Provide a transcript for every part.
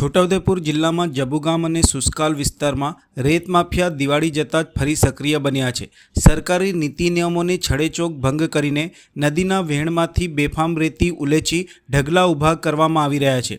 છોટાઉદેપુર જિલ્લામાં જબુગામ અને સુસ્કાલ વિસ્તારમાં રેત માફિયા દિવાળી જતાં જ ફરી સક્રિય બન્યા છે. સરકારી નીતિ નિયમોને છડેચોક ભંગ કરીને નદીના વહેણમાંથી બેફામ રેતી ઉલેચી ઢગલા ઊભા કરવામાં આવી રહ્યા છે.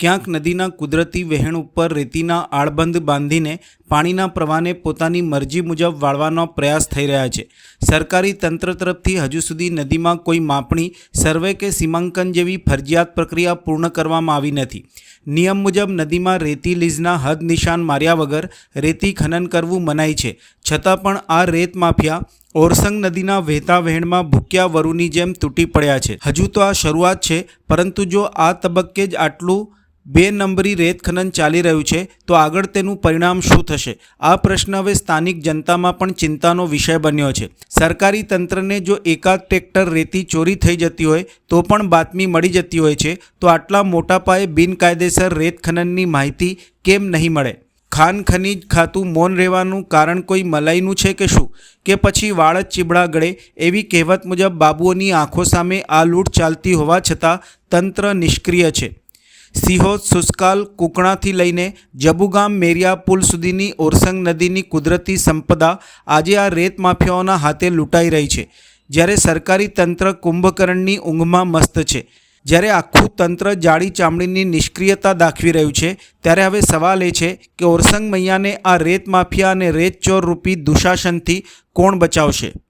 ક્યાંક નદીના કુદરતી વહેણ ઉપર રેતીના આળબંધ બાંધીને પાણીના પ્રવાહને પોતાની મરજી મુજબ વાળવાનો પ્રયાસ થઈ રહ્યા છે. સરકારી તંત્ર તરફથી હજુ સુધી નદીમાં કોઈ માપણી, સર્વે કે સીમાંકન જેવી ફરજિયાત પ્રક્રિયા પૂર્ણ કરવામાં આવી નથી. નિયમ મુજબ નદીમાં રેતી લીઝના હદ નિશાન માર્યા વગર રેતી ખનન કરવું મનાય છે. છતાં પણ આ રેત માફિયા ઓરસંગ નદીના વહેતા વહેણમાં ભૂક્યા વરુની જેમ તૂટી પડ્યા છે. હજુ તો આ શરૂઆત છે, પરંતુ જો આ તબક્કે જ આટલું બે નંબરી રેત ખનન ચાલી રહ્યું છે, તો આગળ તેનું પરિણામ શું થશે? આ પ્રશ્ન હવે સ્થાનિક જનતામાં પણ ચિંતાનો વિષય બન્યો છે. સરકારી તંત્રને જો એકાદ ટ્રેક્ટર રેતી ચોરી થઈ જતી હોય, તો પણ બાતમી મળી જતી હોય છે, તો આટલા મોટા પાયે બિનકાયદેસર રેત ખનનની માહિતી કેમ નહીં મળે? ખાન ખનીજ ખાતું મૌન રહેવાનું કારણ કોઈ મલાઈનું છે કે શું? કે પછી વાળ જ ચીબડા ગળે, એવી કહેવત મુજબ બાબુઓની આંખો સામે આ લૂંટ ચાલતી હોવા છતાં તંત્ર નિષ્ક્રિય છે. સિહોદ સુસ્કાલ કુકણાથી લઈને જબુગામ મેરિયા પુલ સુધીની ઓરસંગ નદીની કુદરતી સંપદા આજે આ રેત માફિયાઓના હાથે લૂંટાઈ રહી છે. જ્યારે સરકારી તંત્ર કુંભકર્ણની ઊંઘમાં મસ્ત છે. જ્યારે આખું તંત્ર જાડી ચામડીની નિષ્ક્રિયતા દાખવી રહ્યું છે, ત્યારે હવે સવાલ એ છે કે ઓરસંગ મૈયાને આ રેત માફિયા અને રેત ચોર રૂપી દુશાસનથી કોણ બચાવશે?